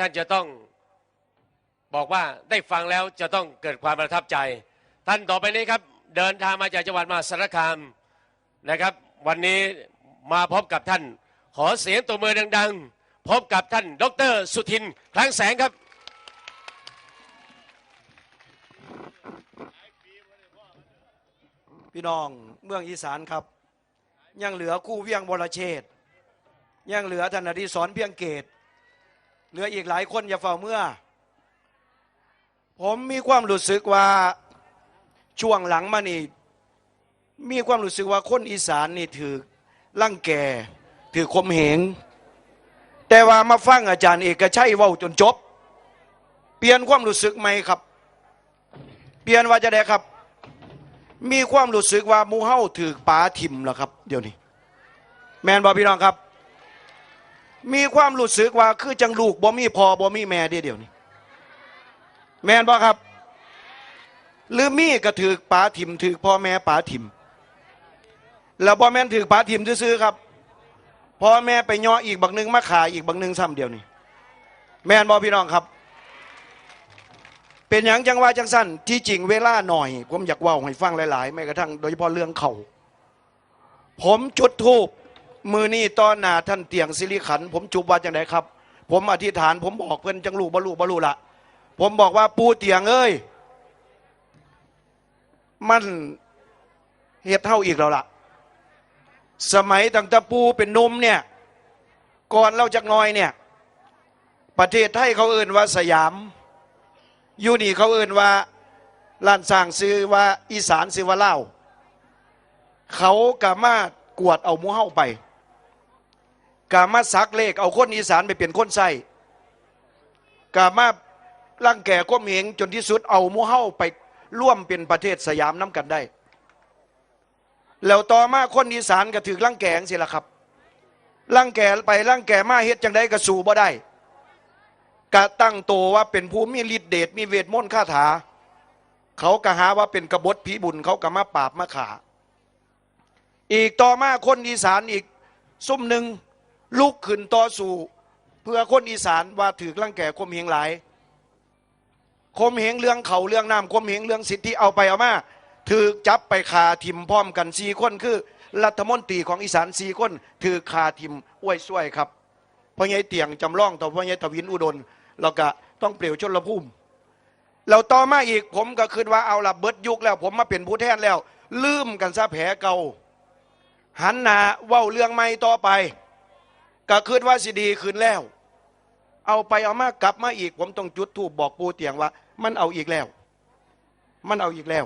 ท่านจะต้องบอกว่าได้ฟังแล้วจะต้องเกิดความประทับใจ ท่านต่อไปนี้ครับเดินทางมาจากจังหวัดมหาสารคามนะครับ วันนี้มาพบกับท่าน ขอเสียงตัวมือดัง ๆ พบกับท่าน ดร สุทินคลังแสงครับพี่น้องเมืองอีสานครับ ยังเหลือคู่เวียงวรเชษฐ์ยังเหลือธนดีสอนเพียงเกต เหลืออีกหลายคนอย่าเฝ้าเมื่อ ผมมีความรู้สึกว่าช่วงหลังมานี่มีความรู้สึกว่าคนอีสานนี่ถือลั่งแก่ถือคมเหง แต่ว่ามาฟังอาจารย์เอกชัยเว้าจนจบ เปลี่ยนความรู้สึกไหมครับ เปลี่ยนว่าจะได้ครับ มีความรู้สึกว่ามูเฮาถือป๋าทิมแล้วครับ เดี๋ยวนี้ แมนบอพี่น้องครับ มีความรู้สึกว่าคือจังลูกบ่มีพอบ่มีแม่เดียวเดียวนี้แมนบอครับ หรือมีก็ถือป๋าทิมถือพ่อแม่ป๋าทิมแล้วบ่แม่นถือป๋าทิมซื้อครับพ่อแม่ไปย่ออีกบักหนึ่งมาขายอีกบักหนึ่งซ้ำเดียวนี้แมนบอพี่น้องครับ เป็นอย่างจังว่าจังสั้นที่จริงเวลาหน่อย ผมอยากว่าให้ฟังหลาย ๆ แม้กระทั่งโดยเฉพาะเรื่องเขาผมจุดทูบ มือนี่ตอนหนาท่านเตียงสิริขัน ผมจุบว่าจังไดครับ ผมอธิษฐาน ผมบอกเพื่อนจังลูกบลุบลุละผมบอกว่าปูเตียงเอ้ยมันเฮ็ดเท่าอีกแล้วล่ะ สมัยตั้งแต่ปูเป็นนมเนี่ย ก่อนเราจักน้อยเนี่ย ประเทศไทยเขาเอื่นว่าสยามยูนี่เขาเอื่นว่าล้านสร้างซื้อว่าอีสานซื้อว่าเล่า เขากามากวดเอาหมูเฮ้าไป กามาซักเลข เอาคนอีสานไปเป็นคนใส่กามาร่างแก่ก้มเหงจนที่สุดเอามูเฮ้าไปร่วมเป็นประเทศสยามน้ำกันได้ แล้วต่อมาคนอีสานก็ถือร่างแก่งสิละครับร่างแก่ไปร่างแก่มาเฮ็ดจังได้ก็สู่บ่ได้กะตั้งโตว่าเป็นผู้มีฤทธิ์เดชมีเวทมนต์คาถา เขากะหาว่าเป็นกบฏผีบุญเขากะมาปราบมาขา อีกต่อมาคนอีสานอีกซุ่มหนึ่ง ลุกขึ้นต่อสู่ เพื่อคนอีสานว่าถือร่างแก่คมเหงหลายคมเหงเรื่องเขาเรื่องน้ำคมเหงเรื่องสิทธิเอาไปเอามาถือจับไปคาทิมพร้อมกันสี่คนคือ รัฐมนตรีของอีสานสี่คนถือคาทิมอ้วยช่วยครับพ่อใหญ่เตียงจำลองต่อพ่อใหญ่ทวินอุดมเราก็ต้องเปลี่ยวชนละพุ่มเราต่อมาอีกผมก็คิดว่าเอาละเบิดยุคแล้ว ผมมาเป็นผู้แทนแล้ว ลืมกันซะแผลเก่าหันหน้าเว้าเรื่องใหม่ต่อไป ก็คิดว่าสิดีขึ้นแล้ว เอาไปเอามากลับมาอีก ผมต้องจุดทูบบอกปูเตียงว่า มันเอาอีกแล้ว มันเอาอีกแล้ว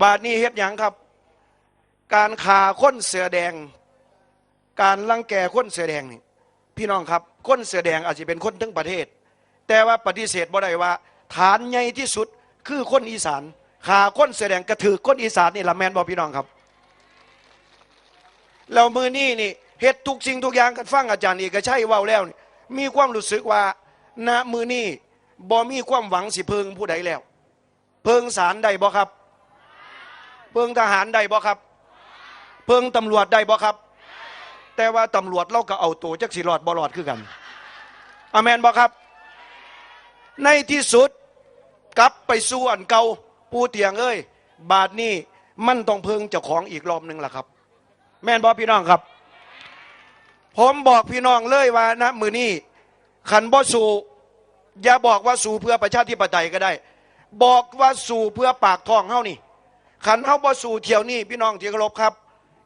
บาดนี้เฮ็ดหยังครับ การขาค้นเสือแดง การลังแกค้นเสือแดงนี่พี่น้องครับคนเสือแดงอาจจะเป็นคนทั้งประเทศ แต่ว่าปฏิเสธบ่ได้ว่า ฐานใหญ่ที่สุดคือคนอีสานขาคนเสือแดงกระถือคนอีสานนี่ละแมนบอพี่น้องครับแล้วมือนี่นี่ เฮ็ดทุกสิ่งทุกอย่างกันฟังอาจารย์เอกชัยเว้าแล้วนี่มีความรู้สึกว่าณมือนี่บ่มีความหวังสิเพิงผู้ใดแล้ว เพิงศาลใดบ่ครับ เพิงทหารใดบ่ครับ เพิงตำรวจใดบ่ครับ แต่ว่าตำรวจเราก็เอาตัวจักสิรอดบ่รอดคือกันอเมนบ่ครับ ในที่สุดกลับไปสู่อันเก่าปูเตียงเอ้ยบาทนี้มันต้องเพิงเจ้าของอีกรอบหนึ่งล่ะครับ แม่นบ่พี่น้องครับ ผมบอกพี่น้องเลยว่านะมือนี้ขันบ่สู่อย่าบอกว่าสู่เพื่อประชาธิปไตยก็ได้ บอกว่าสู่เพื่อปากท้องเฮานี่ขันเฮาบ่สู่เที่ยวนี้พี่น้องที่เคารพครับ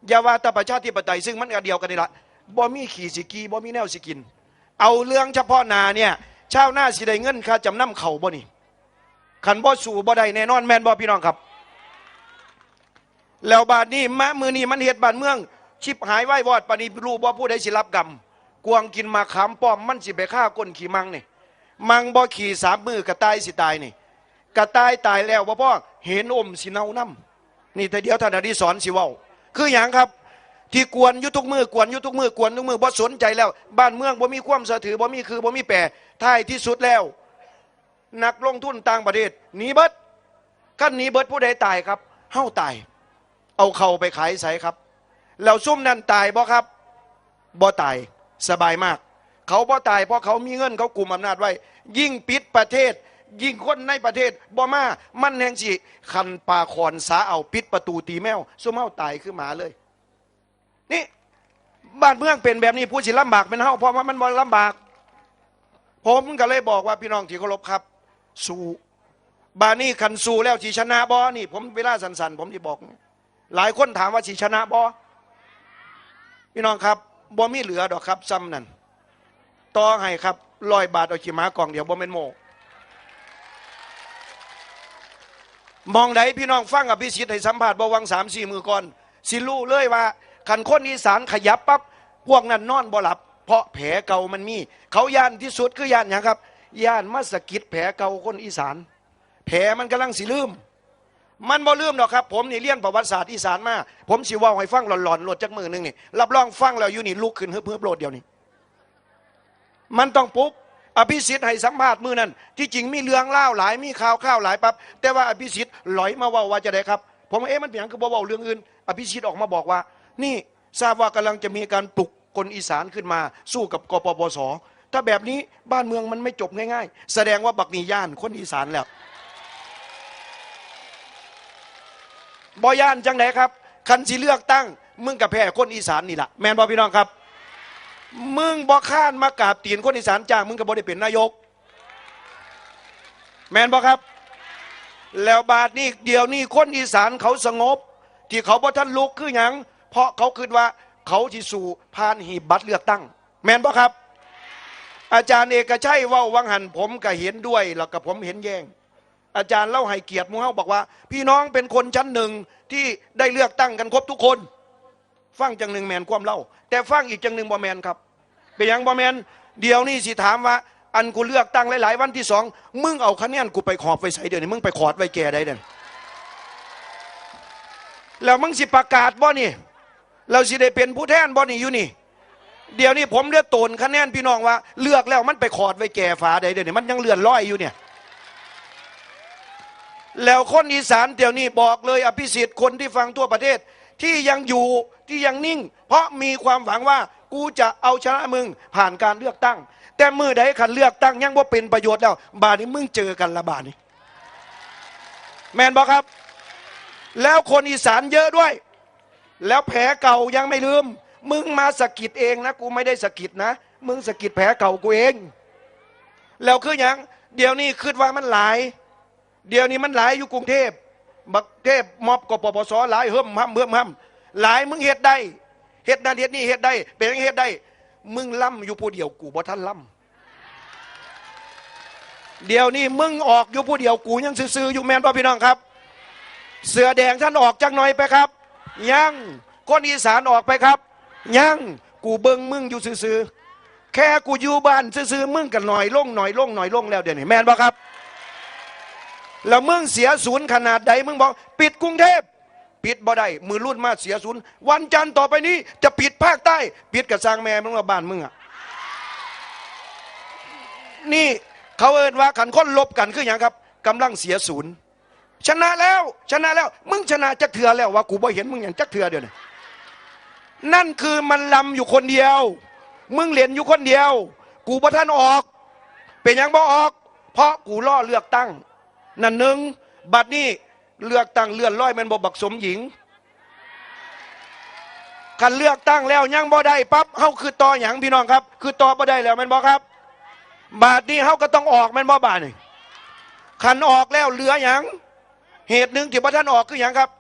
อย่าว่าแต่ประชาธิปไตยซึ่งมันก็เดียวกันนี่ละบ่มีขี่สิกีบ่มีแนวสิกิน เอาเรื่องเฉพาะนาเนี่ยชาวนาสิได้เงินค่าจำนำเขาบ่นี่ขันบ่สู่บ่ได้แน่นอนแมนบ่พี่น้องครับ แล้วบาดนี้มะมือนี้มันเหตุบานเมือง ชิบหายไหววอดปานี้รู้บ่ผู้ใดสิรับกรรมกวางกินมาขามป้อมมันสิไปฆ่าก้นขี่มังนี่มังบ่ขี่สามมือกระต่ายสิตายนี่กระต่ายตายแล้วบ่พ่อเห็นอมสิเนาน้ำนี่แต่เดียวท่านอดีสอนสิว้าคืออย่างครับ ที่กวนยุทุกมือกวนยุทุกมือกวนทุกมือบ่สนใจแล้ว บ้านเมืองบ่มีความสะถือบ่มีคือบ่มีแปรท้ายที่สุดแล้ว นักลงทุนต่างประเทศหนีเบิดขั้นหนีเบิดผู้ใดตายครับเฮ้าตาย เอาเข่าไปขายใสครับ แล้วซุ่มนั่นตายบ่ครับบ่ตายสบายมาก เขาบ่ตายเพราะเขามีเงินเขากลุ่มอำนาจไว้ ยิ่งปิดประเทศ ยิ่งคนในประเทศบ่มามันแห่งสิคันปาคอนสาเอาปิดประตูตีแมวซุ่มเฮาตายคือหมาเลย นี่บ้านเมืองเป็นแบบนี้ผู้สิลำบากเป็นเฮาเพราะว่ามันบ่ลำบาก ผมก็เลยบอกว่าพี่น้องที่เคารพครับ สู้บานี่คันสู้แล้วสิชนะบ่นี่ ผมเวลาสันๆผมที่บอก หลายคนถามว่าสิชนะบ่ พี่น้องครับบ่มีเหลือดอกครับซ้ำนั่นต่อให้ครับลอยบาทเอาขี้หมากล่องเดียวบ่แม่นโมมองใดพี่น้องฟังกับพี่ชิดให้สัมผัสบวังสามสี่มือก่อน สิรู้เลยว่าขันคนอีสานขยับปั๊บพวกนั้นนอนบ่หลับ เพราะแผลเก่ามันมี เขาย่านที่สุดคือย่านหยังครับย่านมาสกิดแผลเก่าคนอีสาน แผลมันกำลังสิลืม มันบ่ลืมหรอกครับ ผมนี่เรียนประวัติศาสตร์อีสานมา ผมสิว่าให้ฟังหลอนๆโหลดจากมือหนึงนี่รับรองฟังแล้วอยู่นี่ลุกขึ้นเฮือบๆโหลดเดียวนี่มันต้องปุ๊บอภิสิทธิ์ให้สัมภาษณ์มือนั้นที่จริงมีเรื่องเล่าหลายมีข่าวข้าวหลายปั๊บแต่ว่าอภิสิทธิ์ลอยมาว่าว่าจะได้ครับ ผมเอ๊ะมันเปลี่ยนคือบ่เว้าเรื่องอื่น อภิสิทธิ์ออกมาบอกว่า นี่ทราบว่ากำลังจะมีการปลุกคนอีสานขึ้นมาสู้กับกปปสถ้าแบบนี้บ้านเมืองมันไม่จบง่าย ๆ แสดงว่าบักนีย่านคนอีสานแล้ว บอย่านจังไหนครับ คันสิเลือกตั้ง มึงกับแพ้คนอีสานนี่แหละแมนบอพี่น้องครับ มึงบอข้านมากราบตีนคนอีสานจ้าง มึงก็บ่ได้เป็นนายก แมนบอครับ แล้วบาทนี้เดียวนี้คนอีสานเขาสงบ ที่เขาบ่ท่านลุกคือหยัง เพราะเขาคิดว่าเขาที่สู่ผ่านหีบบัตรเลือกตั้ง แมนบอครับ อาจารย์เอกชัยว่าวังหันผมก็เห็นด้วยแล้วก็ผมเห็นแย้ง อาจารย์เล่าให้เกียรติมูเฮาบอกว่า พี่น้องเป็นคนชั้นหนึ่งที่ได้เลือกตั้งกันครบทุกคน ฟังจังหนึ่งแมนความเล่า แต่ฟังอีกจังหนึ่งบ่แมนครับเป็นยังบ่แมนเดี๋ยวนี้สิถามว่า อันกูเลือกตั้งหลาย ๆ วันที่สองมึงเอาคะแนนกูไปขอบไว้ใส่เดี๋ยวนี้มึงไปขอดไว้แก่ได้เด่นแล้วมึงสิประกาศบ่นี่ เราสิได้เป็นผู้แทนบ่นี่อยู่นี่เดี๋ยวนี้ผมเลือกตนคะแนนพี่น้องว่า เลือกแล้วมันไปขอดไว้แก่ฝาใดเดี๋ยวนี้มันยังเลื่อนลอยอยู่เนี่ย แล้วคนอีสานเดี๋ยวนี้บอกเลยอภิสิทธิ์คนที่ฟังทั่วประเทศ ที่ยังอยู่ที่ยังนิ่ง เพราะมีความหวังว่ากูจะเอาชนะมึงผ่านการเลือกตั้ง แต่มือใดขันเลือกตั้งยังว่าเป็นประโยชน์แล้ว บาดนี้มึงเจอกันละบาดนี้ แมนบอกครับ แล้วคนอีสานเยอะด้วย แล้วแผลเก่ายังไม่ลืม มึงมาสะกิดเองนะ กูไม่ได้สะกิดนะ มึงสะกิดแผลเก่ากูเอง แล้วคืออย่างเดี๋ยวนี้คิดว่ามันหลาย เดี๋ยวนี้มันหลายอยู่กรุงเทพบักเทพมอบกปปสหลายเฮิมห้ำเฮิมห้ำหลายมึงเฮ็ดได้เฮ็ดนั่นเฮ็ดนี่เฮ็ดได้ เป็นอย่างเฮ็ดได้ มึงล่ำอยู่ผู้เดียวกูบ่ท่านล่ำเดี๋ยวนี้มึงออกอยู่ผู้เดียวกูยังซื่อๆอยู่แมนป่ะพี่น้องครับ เสือแดงท่านออกจักหน่อยไปครับ ยังคนอีสานออกไปครับ ยังกูเบิ่งมึงอยู่ซื่อๆแค่กูอยู่บ้านซื่อๆมึงกันหน่อยลงหน่อยลงหน่อยลงแล้วเดี๋ยวนี้แมนป่ะครับ แล้วมึงเสียศูนย์ขนาดใดมึงบอก ปิดกรุงเทพปิดบ่ได้มือรุ่นมาเสียศูนย์วันจันทร์ต่อไปนี้ จะปิดภาคใต้ ปิดกับสร้างแม่มึงว่าบ้านมึงอะนี่เขาเอินว่าขันค้นลบกันคืออย่างครับกำลังเสียศูนย์ชนะแล้ว ชนะแล้ว มึงชนะจักเถื่อแล้วว่ากูบ่เห็นมึงอย่างจักเถื่อเดียวนี่นั่นคือมันลำอยู่คนเดียว มึงเหรียญอยู่คนเดียว กูบ่ท่านออก เป็นหยังบ่ออก เพราะกูล่อเลือกตั้ง นั่นหนึ่งบัดนี้เลือกตั้งเลื่อนร้อยแมันบบักสมหญิงคันเลือกตั้งแล้วยังบ่ได้ปั๊บเฮาคือต่อหยังพี่น้องครับ คือต่อบ่ได้แล้วแมันบ่ครับ บาดนี้เฮาก็ต้องออกแมันบ่บาดนี่คันออกแล้วเหลือหยังเหตุหนึ่งที่พระท่านออกคือหยังครับ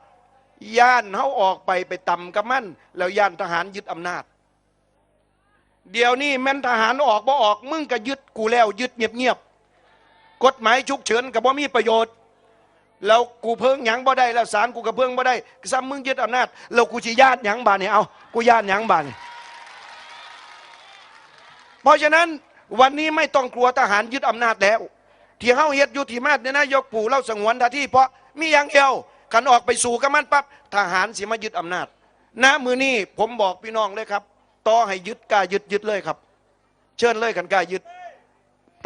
ย่านเฮาออกไปไปต่ำกับมัน แล้วย่านทหารยึดอำนาจ เดี๋ยวนี้แม่นทหารออกบ่ออกมึงก็ยึดกูแล้วยึดเงียบ กฎหมายฉุกเฉินกับว่ามีประโยชน์ แล้วกูเพิ่งหยังบ่ได้ แล้วศาลกูก็เพิ่งบ่ได้ซ้ำมึงยึดอำนาจแล้วกูสิญาติหยังบาดนี่ยเอากูญาติหยังบานี่เพราะฉะนั้นวันนี้ไม่ต้องกลัวทหารยึดอำนาจแล้ว ที่เฮาเฮ็ดยูที่มาดเนี่ยนะยกปู่เล่าสงวนท่าที่เพราะมีอย่างเดียวขันออกไปสู่กับมันปั๊บทหารสิมายึดอำนาจณมือนี้ผมบอกพี่น้องเลยครับต่อให้ยึดกล้ายึดยึดเลยครับ เชิญเลยกันกล้ายึด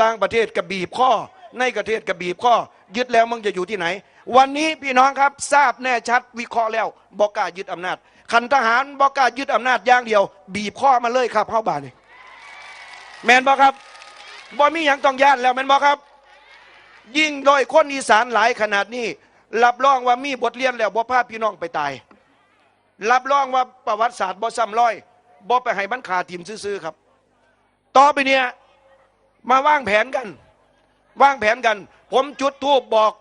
ต่างประเทศกระบีบข้อ ในประเทศกระบีบข้อยึดแล้วมึงจะอยู่ที่ไหน วันนี้พี่น้องครับทราบแน่ชัดวิเคราะห์แล้วบอกล้ายึดอำนาจขันทหารบอกล้ายึดอำนาจอย่างเดียว บีบข้อมาเลยครับเข้าบานนี่แมนบอกครับบ่มีหยังต้องย่านแล้วแมนบอกครับ ยิ่งโดยคนอีสานหลายขนาดนี้รับรองว่ามีบทเรียนแล้วบ่พาพี่น้องไปตาย รับรองว่าประวัติศาสตร์บ่ซ้ำร้อยบ่ไปให้มันขาทีมซื่อๆครับ ต่อไปเนี่ยมาว่างแผนกัน วางแผนกัน ผมจุดทูบบอก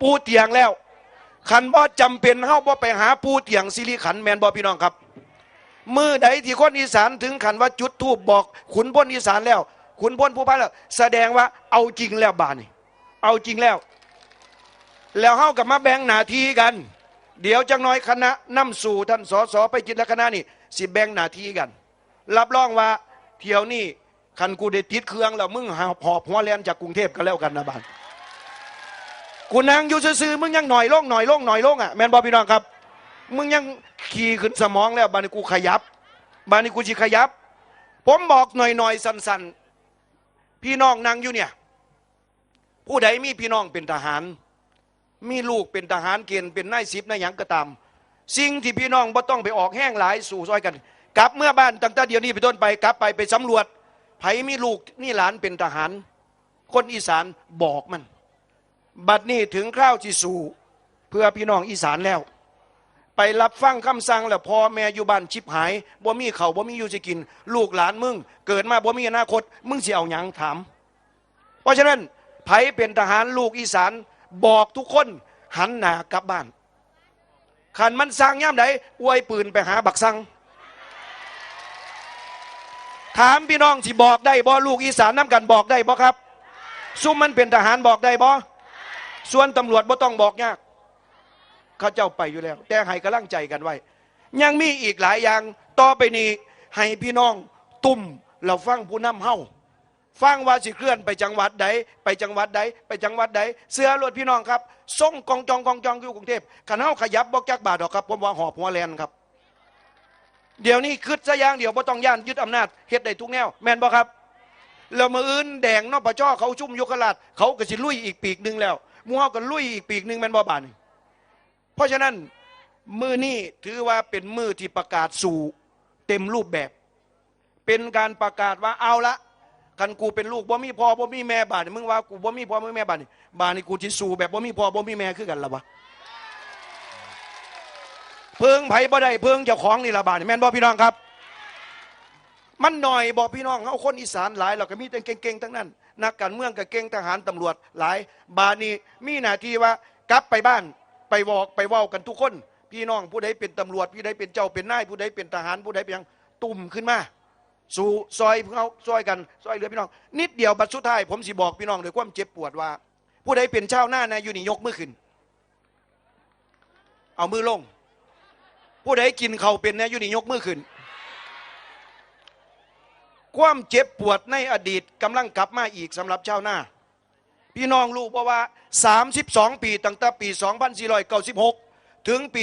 ปูเตียงแล้ว ขันบ่จำเป็นเฮาบ่ไปหาปูเตียงสิริขันแมนบ่พี่น้องครับ มือใดที่คนอีสานถึงขันว่าจุดทูบบอก ขุนพลอีสานแล้ว ขุนพลผู้พันแล้ว แสดงว่าเอาจริงแล้วบานนี่เอาจริงแล้ว แล้วเฮากับมาแบ่งหน้าที่กัน เดี๋ยวจังน้อยคณะนำสู่ท่านสสไปจิตและคณะนี่สิแบ่งหน้าที่กัน รับรองว่าเที่ยวนี้ คันกูได้ติดเครื่องแล้วมึงหอบหอบหัวแลนจากกรุงเทพกันแล้วกันนะบานกูนั่งอยู่ซื่อๆมึงยังหน่อยลงหน่อยลงหน่อยลงอะแมนบอพี่น้องครับ มึงยังขี่ขึ้นสมองแล้ว บานนี้กูขยับ บานนี้กูจิขยับ ผมบอกหน่อยๆสันๆ พี่น้องนั่งอยู่เนี่ย ผู้ใดมีพี่น้องเป็นทหาร มีลูกเป็นทหารเกณฑ์เป็นนายสิบนายหยังก็ตาม สิ่งที่พี่น้องบ่ต้องไปออกแห้งหลายสู่ซอยกัน กลับเมื่อบ้านตั้งแต่เดี๋ยวนี้ไปต้นไปกลับไปไปสำรวจ ไผมีลูกนี่หลานเป็นทหาร คนอีสานบอกมัน บัดนี้ถึงคราวที่สู่เพื่อพี่น้องอีสานแล้ว ไปรับฟังคำสั่งแล้วพอแม่อยู่บ้านชิบหายบ่มีเขาบ่มีอยู่จะกิน ลูกหลานมึง เกิดมาบ่มีอนาคต มึงสิเอาหยังถาม เพราะฉะนั้นไผเป็นทหารลูกอีสานบอกทุกคนหันหน้ากลับบ้านขันมันสั่งย่ำใดอวยปืนไปหาบักสั่ง ถามพี่น้องที่บอกได้บ่ลูกอีสานน้ำกันบอกได้บ่ครับ ซุ่มมันเป็นทหารบอกได้บ่ส่วนตำรวจบ่ต้องบอกยากเขาเจ้าไปอยู่แล้ว แต่ให้กำลังใจกันไว้ ยังมีอีกหลายอย่างต่อไปนี้ให้พี่น้องตุ่มเราฟังผู้นำเฮาฟังว่าสิเคลื่อนไปจังหวัดใดไปจังหวัดใดไปจังหวัดใดเสื้อรถพี่น้องครับส่งกองจองกองจองอยู่กรุงเทพขันเฮาขยับบอกจักบาทดอกครับผมว่าหอบหัวแลนครับ เดี๋ยวนี้คืดซะอย่างเดียวบ่ต้องย่านยึดอำนาจเฮ็ดได้ทุกแนว แม่นบ่ครับแล้วมืออื่นแดงนอปจ้อเขาชุ่มยุคลาดเขาก็สิลุยอีกปีกหนึ่งแล้วมูเฮาก็ลุยอีกปีกหนึ่งแม่นบ่บานเพราะฉะนั้นมือนี้ถือว่าเป็นมือที่ประกาศสู่เต็มรูปแบบ เป็นการประกาศว่าเอาละกันกูเป็นลูกบ่มีพ่อบ่มีแม่บาดนี่มึงว่ากูบ่มีพ่อบ่มีแม่บาดนี่บาดนี่กูที่สู่แบบบ่มีพ่อบ่มีแม่คือกันละวะ เพิงไผ่บ่ได้เพิงเจ้าของนี่ละบาดนี่แม่นบ่พี่น้องครับ มันหน่อยบอกพี่น้องเฮาคนอีสานหลายเราก็มีแต่เก่งๆทั้งนั้น นักการเมืองก็เก่งทหารตำรวจหลาย บานี้มีหน้าที่ว่ากลับไปบ้านไปบอกไปเว้ากันทุกคน พี่น้องผู้ใดเป็นตำรวจผู้ใดเป็นเจ้าเป็นนายผู้ใดเป็นทหารผู้ใดเป็นยังตุ่มขึ้นมาสู่ซอยเขาซอยกันซอยเหลือพี่น้อง นิดเดียวบัดสุดท้ายผมสิบอกพี่น้องด้วยความเจ็บปวดว่า ผู้ใดเป็นเจ้าหน้านะอยู่นี่ยกมือขึ้น เอามือลง ผู้ใดกินเขาเป็นนะอยู่นี่ยกมือขึ้น ความเจ็บปวดในอดีตกำลังกลับมาอีกสำหรับชาวนาพี่น้องรู้เพราะว่า 32 ปีตั้งแต่ปี 2496 ถึงปี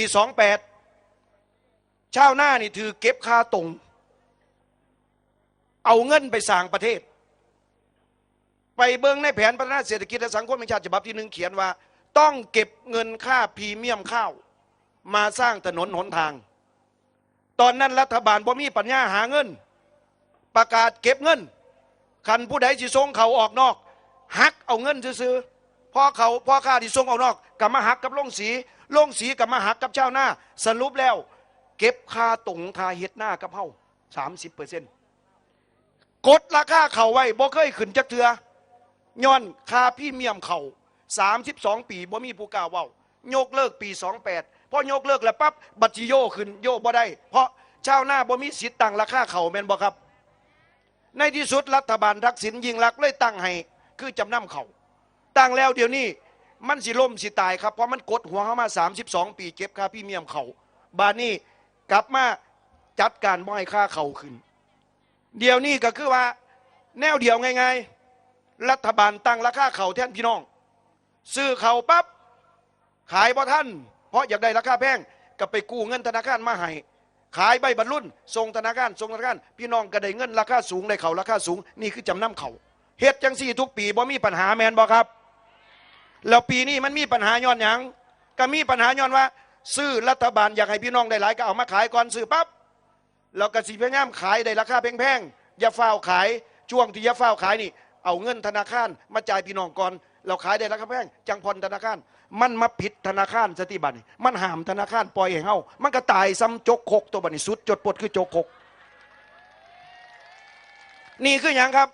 28 ชาวนานี่ถือเก็บค่าตรง เอาเงินไปสร้างประเทศ ไปเบิ้งในแผนพัฒนาเศรษฐกิจและสังคมแห่งชาติฉบับที่หนึ่งเขียนว่า ต้องเก็บเงินค่าพรีเมียมข้าว มาสร้างถนนหนทาง ตอนนั้นรัฐบาลบ่มีปัญญาหาเงิน ประกาศเก็บเงิน คันผู้ใดสิส่งเขาออกนอก หักเอาเงินซื้อๆพอเขาพ่อค่าที่ส่งออกนอกกับมาหักกับลงสีลงสีกับมาหักกับเจ้าหน้า สรุปแล้ว เก็บค่าตรงค่าเฮ็ดหน้ากับเฮาสามสิบเปอร์เซ็นต์กดราคาเขาไว้บ่เคยขึ้นจักเทือย้อนค่าพี่เมียมเขาสามสิบสองปีบ่มีผู้กล้าเว้ายกเลิกปีสองแปด พอยกเลิกแล้วปั๊บบัตรจิโยขึ้นโยบ่ได้ เพราะเจ้าหน้าบ่มีสิทธิ์ตั้งราคาเขาแม่นบ่ครับ ในที่สุดรัฐบาลทักษิณยิงลักเลยตั้งให้ คือจำนำเขาตั้งแล้วเดี๋ยวนี้มันสิล่มสิตายครับเพราะมันกดหัวเข้ามา 32 ปีเก็บค่าพี่เมียมเขาบานนี้กลับมาจัดการบ่ให้ค่าเขาขึ้น เดี๋ยวนี้ก็คือว่า แนวเดียวง่ายๆรัฐบาลตั้งราคาเขาแทนพี่น้อง ซื้อเขาปั๊บขายบ่ท่าน เพราะอยากได้ราคาแพงก็ไปกู้เงินธนาคารมาให้ขายใบบรรลุนส่งธนาคารส่งธนาคารพี่น้องก็ได้เงินราคาสูงได้เขาราคาสูง นี่คือจำนำเขาเฮ็ดจังสี่ทุกปีบ่มีปัญหาแมนบ่ครับ แล้วปีนี้มันมีปัญหาย้อนหยังก็มีปัญหาย้อนว่า ซื้อรัฐบาลอยากให้พี่น้องได้หลายก็เอามาขายก่อนซื้อปั๊บแล้วก็สิพยายามขายได้ราคาแพงๆอย่าฝ้าวขายช่วงที่ยะฟ้าวขายนี่ เอาเงินธนาคารมาจ่ายพี่น้องก่อนเราขายได้แล้วครับแพงจังพรธนาคาร มันมาผิดธนาคารสติบัตรมันห้ามธนาคารปล่อยให้เฮามันก็ตายซ้ำจกคกตัวบัดนี้สุดจดปลดคือจกคก นี่คืออย่างครับ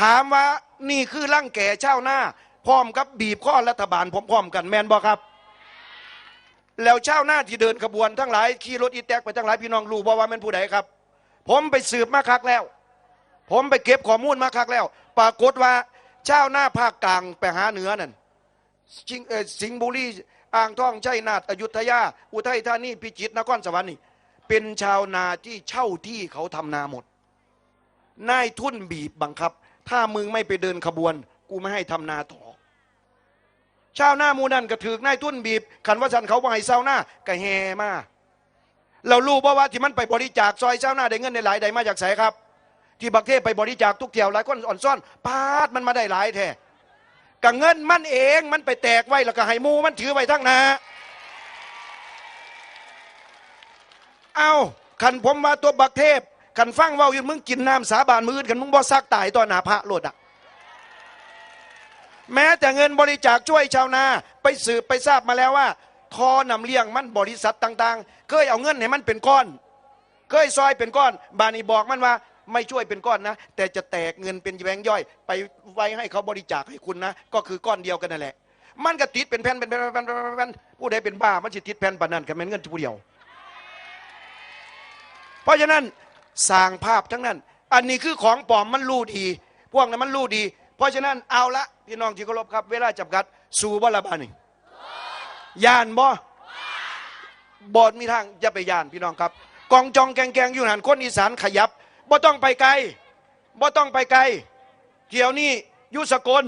ถามว่านี่คือร่างแก่เช่าหน้า พร้อมกับบีบข้อรัฐบาลพร้อมๆกันแมนบอครับ แล้วเช่าหน้าที่เดินขบวนทั้งหลายขี่รถอีแตกไปทั้งหลายพี่น้องรู้บ่ว่ามันผู้ใดครับ ผมไปสืบมาคักแล้ว ผมไปเก็บข้อมูลมาคักแล้ว ปรากฏว่าเช่าหน้าภาคกลางไปหาเหนือนั่น สิงสิงห์บุรีอ่างทองชัยนาทอยุธยา อุทัยธานีพิจิตรนครสวรรค์นี่เป็นชาวนาที่เช่าที่เขาทำนาหมดนายทุนบีบบังคับ ถ้ามึงไม่ไปเดินขบวน กูไม่ให้ทำนาต่อชาวนามูนันก็ถือนายทุนบีบขันว่าสันเขาว่าให้เศร้าหน้าก็แฮมาเรารู้เพราะว่าที่มันไปบริจาคซอยเศร้าหน้าได้เงินในหลายใดมาจากไสครับ ที่บักเทศไปบริจาคทุกเที่ยวหลายคนอ่อนซ่อนปาดมันมาได้หลายแท้ ก็เงินมันเองมันไปแตกไว้แล้วก็ให้มูมันถือไว้ทั้งนาเอาขันผมมาตัวบักเทพขันฟังเว่าอยู่มึงกินน้ำสาบานมือขันมึงบ่ซักตายต่อหนาพระโลดอะแม้แต่เงินบริจาคช่วยชาวนา ไปสืบไปทราบมาแล้วว่าทอนำเลี้ยงมันบริษัทต่าง ๆ เคยเอาเงินให้มันเป็นก้อน เคยซอยเป็นก้อน บานีบอกมันว่า ไม่ช่วยเป็นก้อนนะ แต่จะแตกเงินเป็นแบงค์ย่อย ไปไว้ให้เขาบริจาคให้คุณนะ ก็คือก้อนเดียวกันนั่นแหละ มันก็ติดเป็นแผ่นเป็นแผ่นแผ่นแผ่นผู้ใดเป็นบ้า มันจะติดแผ่นปานนั้นก็เป็นเงินผู้เดียว เพราะฉะนั้นสร้างภาพทั้งนั้น อันนี้คือของปลอมมันรู้ดี พวกนั้นมันรู้ดี เพราะฉะนั้นเอาละพี่น้องที่เคารพครับ เวลาจับกัด สู่บลบานี่ยานบ่บอดมีทางจะไปยานพี่น้องครับกองจองแกงแกงอยู่หันคนอีสานขยับ บ่ต้องไปไกลบ่ต้องไปไกลเที่ยวนี้ยุสกล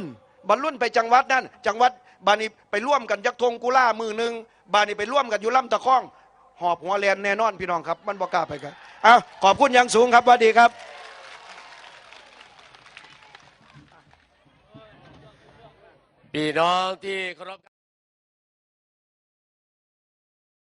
บรรลุนไปจังหวัดนั่นจังหวัดบานีไปร่วมกันยักธงกุล่ามือหนึ่งบานีไปร่วมกันอยู่ลำตะคอง หอบหัวแลนแน่นอนพี่น้องครับ มันบอกล้าไปกันอ้าวขอบคุณอย่างสูงครับสวัสดีครับ พี่น้องที่เคารพ